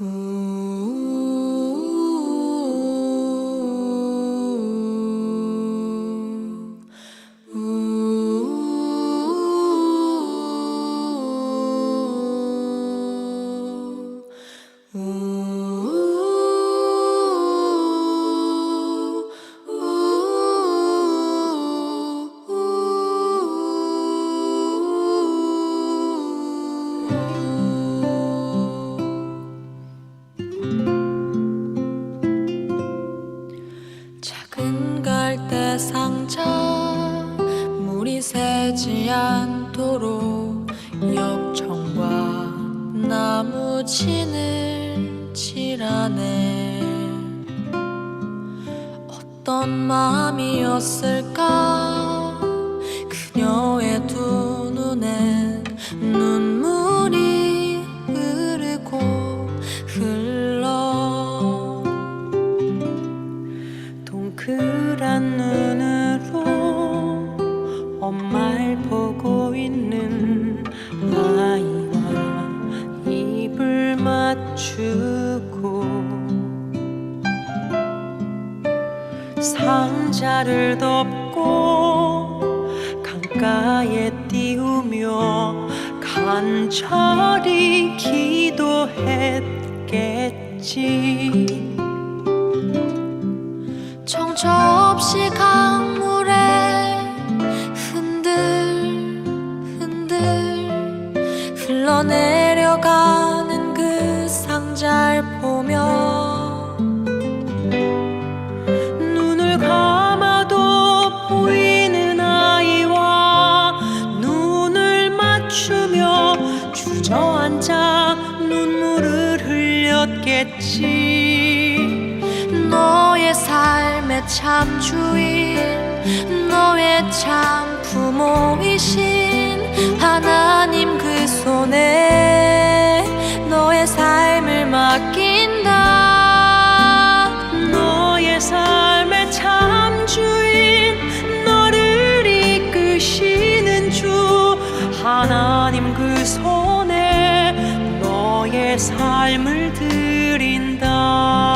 Ooh. 작은 갈대 상자 물이 새지 않도록 역청과 나무 진을 칠하네. 어떤 마음이었을까? 그녀의 두 눈엔 눈 상자를 덮고 강가에 띄우며 간절히 기도했겠지. 정처 없이 강물에 흔들 흔들 흘러내려가 흘렸겠지. 너의 삶의 참 주인 너의 참 부모이신 하나 삶을 드린다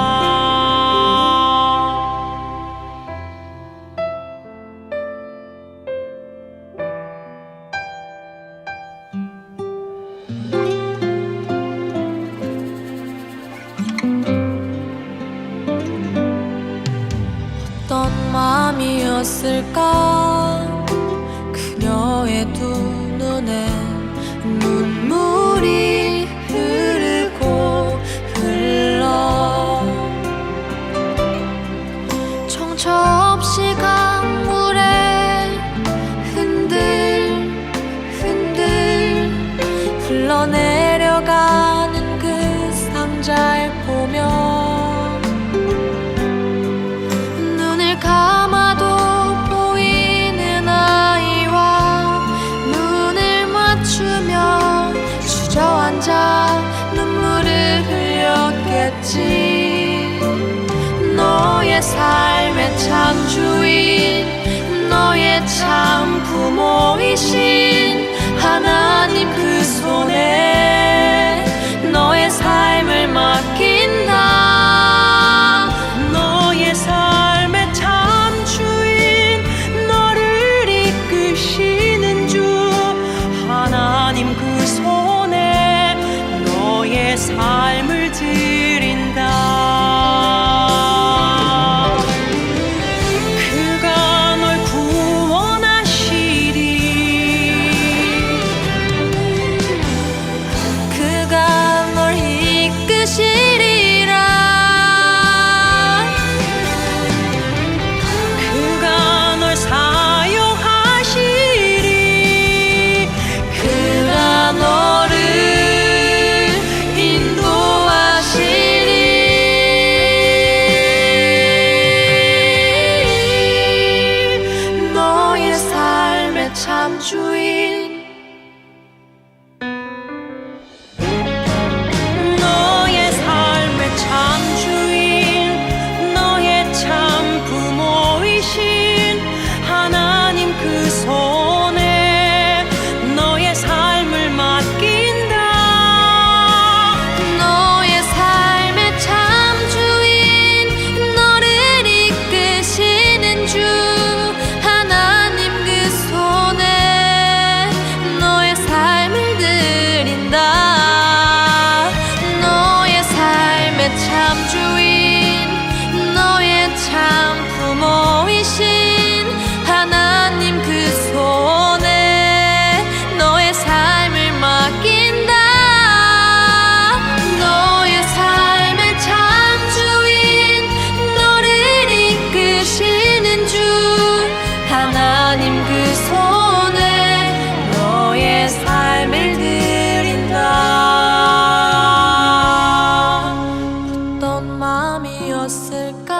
정처 참 부모이신 하나님 하나님 그 손에 너의 삶을 드린다. 어떤 마음이었을까?